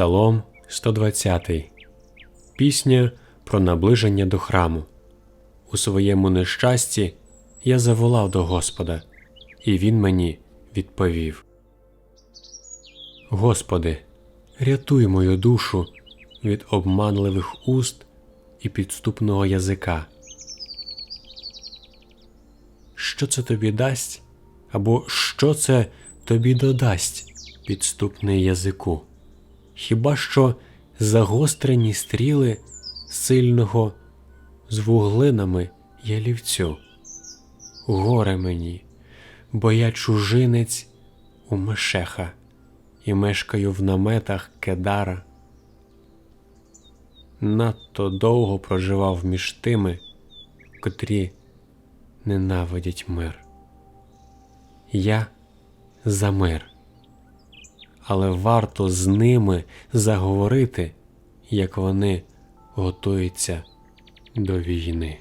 Псалом 120. Пісня про наближення до храму. У своєму нещасті я заволав до Господа, і Він мені відповів. Господи, рятуй мою душу від обманливих уст і підступного язика. Що це тобі дасть, або що це тобі додасть підступний язику? Хіба що загострені стріли сильного з вуглинами ялівцю? Горе мені, бо я чужинець у Мешеха і мешкаю в наметах Кедара. Надто довго проживав між тими, котрі ненавидять мир. Я за мир, але варто з ними заговорити, як вони готуються до війни.